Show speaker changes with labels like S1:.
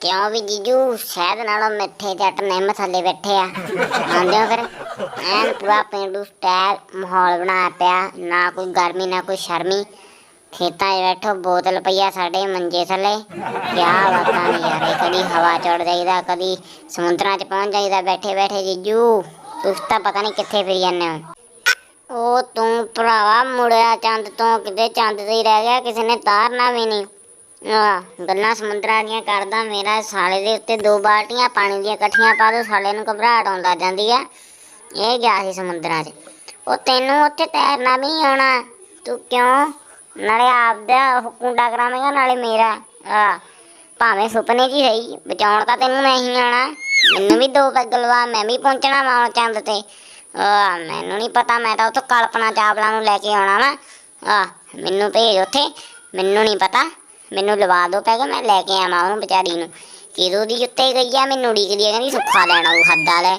S1: ਕਿਉਂ ਵੀ ਜੀਜੂ? ਸ਼ਹਿਦ ਨਾਲੋਂ ਮਿੱਠੇ ਜੱਟ ਨਿੰਮ ਥੱਲੇ ਬੈਠੇ ਆ। ਮੰਨਦੇ ਹੋ ਫਿਰ? ਐਨ ਪੂਰਾ ਪਿੰਡੂ ਸਟਾਈਲ ਮਾਹੌਲ ਬਣਾਇਆ ਪਿਆ। ਨਾ ਕੋਈ ਗਰਮੀ, ਨਾ ਕੋਈ ਸ਼ਰਮੀ। ਖੇਤਾਂ 'ਚ ਬੈਠੋ, ਬੋਤਲ ਪਈਆ ਸਾਡੇ ਮੰਜੇ ਥੱਲੇ। ਕਿਆ ਬਾਤਾਂ ਨੇ ਯਾਰ ਕਦੀ ਹਵਾ ਚੜ ਜਾਈਦਾ, ਕਦੀ ਸਮੁੰਦਰਾਂ 'ਚ ਪਹੁੰਚ ਜਾਈਦਾ, ਬੈਠੇ ਬੈਠੇ ਜੀਜੂ। ਤੁਸੀਂ ਤਾਂ ਪਤਾ ਨਹੀਂ ਕਿੱਥੇ ਫਿਰੀ ਜਾਂਦੇ ਹੋ। ਉਹ ਤੂੰ ਭਰਾਵਾ, ਮੁੜਿਆ ਚੰਦ ਤੋਂ, ਕਿਤੇ ਚੰਦ ਤੇ ਹੀ ਰਹਿ ਗਿਆ, ਕਿਸੇ ਨੇ ਤਾਰਨਾ ਵੀ ਨਹੀਂ। ਆ ਗੱਲਾਂ ਸਮੁੰਦਰਾਂ ਦੀਆਂ ਕਰਦਾ, ਮੇਰਾ ਸਾਲੇ ਦੇ ਉੱਤੇ ਦੋ ਬਾਲਟੀਆਂ, ਪਾਣੀ ਦੀਆਂ ਇਕੱਠੀਆਂ ਪਾ ਦੋ, ਸਾਲੇ ਨੂੰ ਘਬਰਾਹਟ ਆਉਣ ਲੱਗ ਜਾਂਦੀ ਆ। ਇਹ ਗਿਆ ਸੀ ਸਮੁੰਦਰਾਂ 'ਚ। ਉਹ ਤੈਨੂੰ ਉੱਥੇ ਤੈਰਨਾ ਵੀ ਨਹੀਂ ਆਉਣਾ। ਤੂੰ ਕਿਉਂ? ਨਾਲੇ ਆਪਦਾ ਉਹ ਕੁੰਡਾ ਕਰਾਵੇਂਗਾ, ਨਾਲੇ ਮੇਰਾ। ਆ ਭਾਵੇਂ ਸੁਪਨੇ 'ਚ ਹੀ ਸਹੀ ਬਚਾਉਣ ਤਾਂ ਤੈਨੂੰ ਮੈਂ ਹੀ ਆਣਾ ਮੈਨੂੰ ਵੀ ਦੋ ਪੈਗ ਲਵਾ, ਮੈਂ ਵੀ ਪਹੁੰਚਣਾ ਵਾ ਚੰਦ ਤੇ। ਆ ਮੈਨੂੰ ਨਹੀਂ ਪਤਾ, ਮੈਂ ਤਾਂ ਉੱਥੋਂ ਕਲਪਨਾ ਚਾਵਲਾ ਨੂੰ ਲੈ ਕੇ ਆਉਣਾ ਵਾ। ਆ ਮੈਨੂੰ ਭੇਜ ਉੱਥੇ, ਮੈਨੂੰ ਨਹੀਂ ਪਤਾ। ਮੈਨੂੰ ਲਵਾ ਦਿਉ ਪੈ ਗਿਆ ਮੈਂ ਲੈ ਕੇ ਆਵਾਂ ਉਹਨੂੰ ਵਿਚਾਰੀ ਨੂੰ। ਕਿਦੋਂ ਦੀ ਉੱਤੇ ਗਈ ਆ ਮੈਨੂੰ ਉਡੀਕਦੀ ਆ ਕਹਿੰਦੀ ਸੁੱਖਾ ਲੈਣਾ ਉਹ ਹੱਦ ਵਾਲਾ